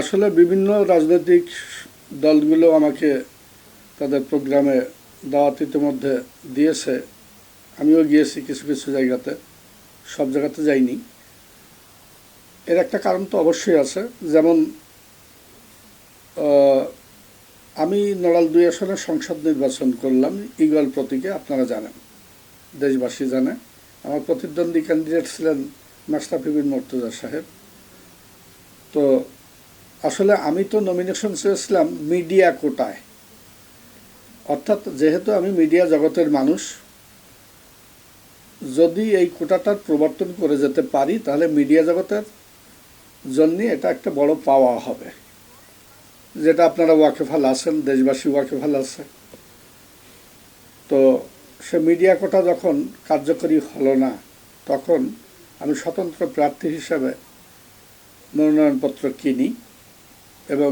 আসলে বিভিন্ন রাজনৈতিক দলগুলো আমাকে তাদের প্রোগ্রামে দাওয়াত ইতিমধ্যে দিয়েছে। আমিও গিয়েছি কিছু কিছু জায়গাতে। সব জায়গাতে যাইনি। এর একটা কারণ তো অবশ্যই আছে। যেমন আমি নড়াল দুই আসনে সংসদ নির্বাচন করলাম। ইগল প্রতীকে আপনারা জানেন। দেশবাসী জানে। আমার প্রতিদ্বন্দ্বী ক্যান্ডিডেট ছিলেন মাস্টাফি বিন মর্তুজা সাহেব। তো আসলে আমি তো নমিনেশন চেয়েছিলাম মিডিয়া কোটায়। অর্থাৎ যেহেতু আমি মিডিয়া জগতের মানুষ, যদি এই কোটাটার প্রবর্তন করে যেতে পারি, তাহলে মিডিয়া জগতের জন্য এটা একটা বড় পাওয়া হবে। যেটা আপনারা ওয়াকেফাল আছেন, দেশবাসী ওয়াকেফাল আছে। তো সে মিডিয়া কোটা যখন কার্যকরী হলো না, তখন আমি স্বতন্ত্র প্রার্থী হিসাবে মনোনয়নপত্র কিনি। এবং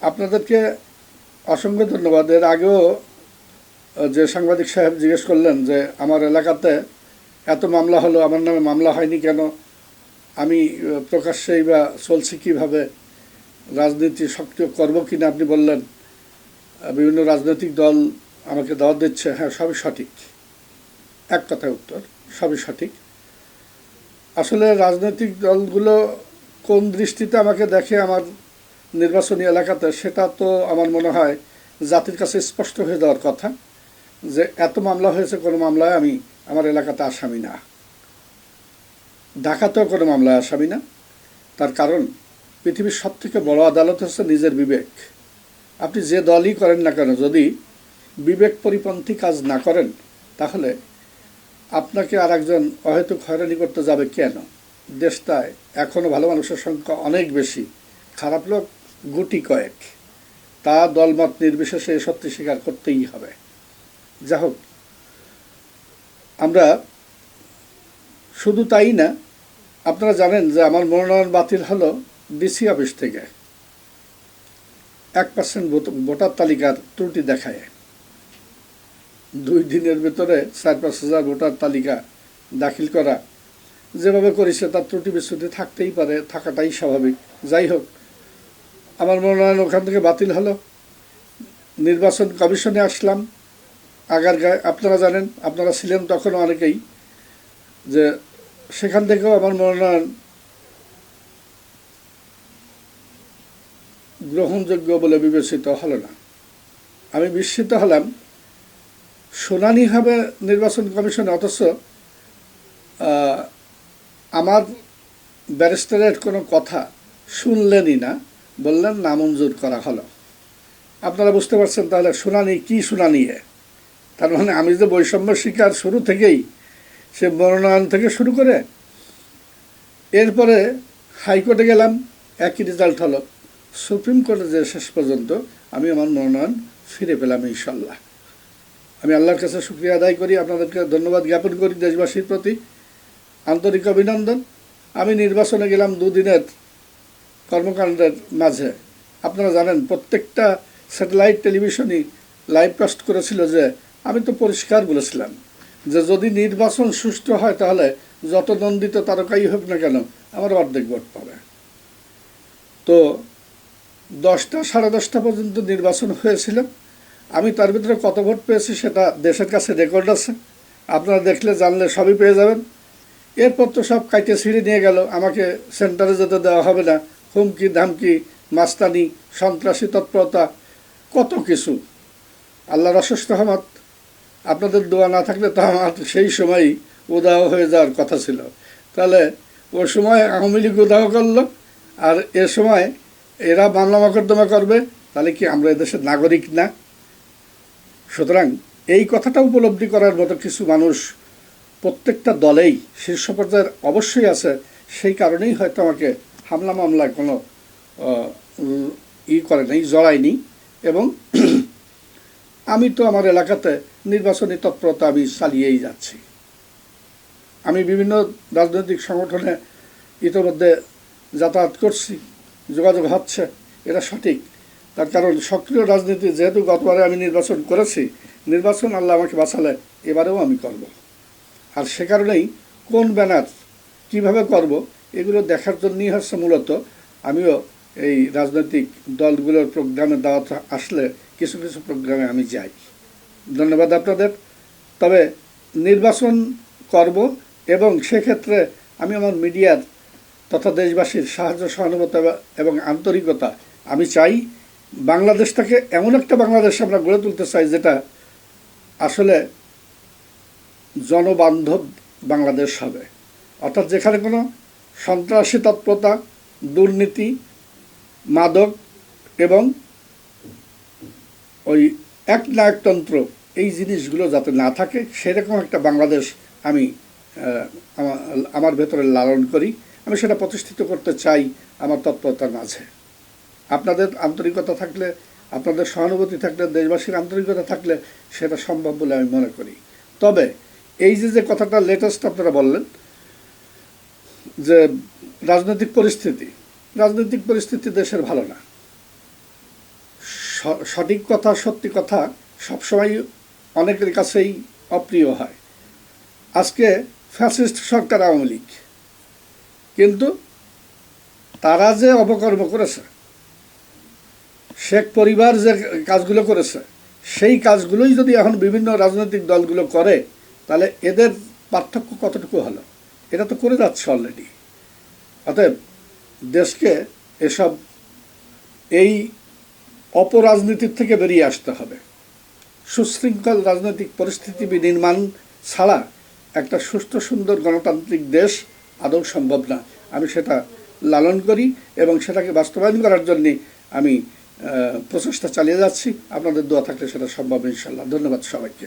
আপনাদেরকে অসংখ্য ধন্যবাদ। এর আগেও যে সাংবাদিক সাহেব জিজ্ঞেস করলেন যে, আমার এলাকাতে এত মামলা হলো, আমার নামে মামলা হয়নি কেন? আমি প্রকাশ্যেই বা চলছি কীভাবে? রাজনীতি সক্রিয় করব কিনা? আপনি বললেন বিভিন্ন রাজনৈতিক দল আমাকে দাওয়াত দিচ্ছে। হ্যাঁ সবই সঠিক। এক কথায় উত্তর, সবই সঠিক। আসলে রাজনৈতিক দলগুলো কোন দৃষ্টিতে আমাকে দেখে আমার নির্বাচনী এলাকাতে, সেটা তো আমার মনে হয় জাতির কাছে স্পষ্ট হয়ে যাওয়ার কথা যে এত মামলা হয়েছে, কোনো মামলায় আমি আমার এলাকাতে আসামি না। ঢাকাতেও কোনো মামলায় আসামি না। তার কারণ, পৃথিবীর সব থেকে বড় আদালত হচ্ছে নিজের বিবেক। আপনি যে দলই করেন না কেন, যদি বিবেক পরিপন্থী কাজ না করেন, তাহলে আপনাকে আর একজন অহেতুক হয়রানি করতে যাবে কেন? দেশটায় এখনও ভালো মানুষের সংখ্যা অনেক বেশি, খারাপ লোক গুটি কয়েক। তা দলমত নির্বিশেষে সত্যি স্বীকার করতেই হবে। যা হোক, আমরা শুধু তাই না, আপনারা জানেন যে আমার মনোনয়ন বাতিল হলো ডিসি অফিস থেকে। এক পার্সেন্ট ভোটার তালিকার ত্রুটি দেখায়। দুই দিনের ভিতরে চার পাঁচ হাজার ভোটার তালিকা দাখিল করা যেভাবে করেছে তার ত্রুটি বিচ্যুতি থাকতেই পারে, থাকাটাই স্বাভাবিক। যাই হোক, আমার মনোনয়ন ওখান থেকে বাতিল হলো। নির্বাচন কমিশনে আসলাম। আগার আপনারা জানেন, আপনারা ছিলেন তখন অনেকেই, যে সেখান থেকেও আমার মনোনয়ন গ্রহণযোগ্য বলে বিবেচিত হলো না। আমি বিস্মিত হলাম। শুনানি হবে নির্বাচন কমিশনে, অথচ আমার ব্যারিস্টারের কোনো কথা শুনলেনই না, বললেন, নামঞ্জুর করা হলো। আপনারা বুঝতে পারছেন তাহলে শুনানি কি শুনানি এ? তার মানে আমি যে বৈষম্য শিকার শুরু থেকেই সে মনোনয়ন থেকে শুরু করে এরপরে হাইকোর্টে গেলাম, একই রেজাল্ট হলো। সুপ্রিম কোর্টে যে শেষ পর্যন্ত আমি আমার মনোনয়ন ফিরে পেলাম ইনশাল্লাহ আমি আল্লাহর কাছে শুক্রিয়া আদায় করি, আপনাদেরকে ধন্যবাদ জ্ঞাপন করি দেশবাসীর প্রতি। আন্তরিক অভিনন্দন। আমি নির্বাচনে গেলাম দুদিনের কর্মকাণ্ডের মাঝে। আপনারা জানেন, প্রত্যেকটা স্যাটেলাইট টেলিভিশনই লাইভ কাস্ট করেছিল যে, আমি তো পরিষ্কার বলেছিলাম যে, যদি নির্বাচন সুষ্ঠু হয় তাহলে যত নন্দিত তারকাই হোক না কেন, আমার অর্ধেক ভোট পাবে। তো দশটা, সাড়ে দশটা পর্যন্ত নির্বাচন হয়েছিল। আমি তার ভিতরে কত ভোট পেয়েছি সেটা দেশের কাছে রেকর্ড আছে। আপনারা দেখলে, জানলে সবই পেয়ে যাবেন। এরপর তো সব কাইটে ছিঁড়ে নিয়ে গেল। আমাকে সেন্টারে যেতে দেওয়া হবে না। হুমকি, ধামকি, মাস্তানি, সন্ত্রাসী তৎপরতা, কত কিছু। আল্লাহর অশেষ রহমত, আপনাদের দোয়া না থাকলে তো আমার সেই সময়ই উদাহ হয়ে যাওয়ার কথা ছিল। তাহলে ও সময় আওয়ামী লীগ উদাহ করল, আর এ সময় এরা মামলা মকদ্দমা করবে, তাহলে কি আমরা এদেশের নাগরিক না? সুতরাং এই কথাটা উপলব্ধি করার মতো কিছু মানুষ প্রত্যেকটা দলেই শীর্ষ পর্যায়ের অবশ্যই আছে। সেই কারণেই হয়তো আমাকে হামলা মামলায় কোনো ই করে নাই জড়ায়নি এবং আমি তো আমার এলাকাতে নির্বাচনী তৎপরতা আমি চালিয়েই যাচ্ছি। আমি বিভিন্ন রাজনৈতিক সংগঠনে ইতিমধ্যে যাতায়াত করছি, যোগাযোগ হচ্ছে, এটা সঠিক। তার কারণ সক্রিয় রাজনীতি যেহেতু গতবারে আমি নির্বাচন করেছি, নির্বাচন আল্লাহ আমাকে বাঁচালে এবারেও আমি করব। আর সে কারণেই কোন ব্যানার কীভাবে করব, এগুলো দেখার জন্যই হচ্ছে মূলত আমিও এই রাজনৈতিক দলগুলোর প্রোগ্রামে দাওয়াত আসলে কিছু কিছু প্রোগ্রামে আমি যাই। ধন্যবাদ আপনাদের। তবে নির্বাচন করব এবং সেক্ষেত্রে আমি আমার মিডিয়ার তথা দেশবাসীর সাহায্য, সহানুভূতি এবং আন্তরিকতা আমি চাই। বাংলাদেশটাকে এমন একটা বাংলাদেশ আমরা গড়ে তুলতে চাই যেটা আসলে জনবান্ধব বাংলাদেশ হবে। অর্থাৎ যেখানে কোনো সন্ত্রাসী তৎপরতা, দুর্নীতি, মাদক এবং ওই এক নায়কতন্ত্র এই জিনিসগুলো যাতে না থাকে, সেরকম একটা বাংলাদেশ আমি আমার ভেতরে লালন করি। আমি সেটা প্রতিষ্ঠিত করতে চাই আমার তৎপরতার মাঝে। আপনাদের আন্তরিকতা থাকলে, আপনাদের সহানুভূতি থাকলে, দেশবাসীর আন্তরিকতা থাকলে সেটা সম্ভব বলে আমি মনে করি। তবে এই যে যে কথাটা লেটেস্ট আপনারা বললেন, যে রাজনৈতিক পরিস্থিতি রাজনৈতিক পরিস্থিতি দেশের ভালো না। সঠিক কথা, সত্যি কথা সবসময় অনেকের কাছেই অপ্রিয় হয়। আজকে ফ্যাসিস্ট সরকার আওয়ামী লীগ। কিন্তু তারা যে অপকর্ম করেছে, শেখ পরিবার যে কাজগুলো করেছে, সেই কাজগুলোই যদি এখন বিভিন্ন রাজনৈতিক দলগুলো করে তাহলে এদের পার্থক্য কতটুকু হলো? এটা তো করে যাচ্ছে অলরেডি অতএব দেশকে এসব এই অপরাজনীতির থেকে বেরিয়ে আসতে হবে। সুশৃঙ্খল রাজনৈতিক পরিস্থিতি বিনির্মাণ ছাড়া একটা সুস্থ, সুন্দর গণতান্ত্রিক দেশ আদৌ সম্ভব না। আমি সেটা লালন করি এবং সেটাকে বাস্তবায়ন করার জন্যে আমি প্রচেষ্টা চালিয়ে যাচ্ছি। আপনাদের দোয়া থাকলে সেটা সম্ভব ইনশাল্লাহ ধন্যবাদ সবাইকে।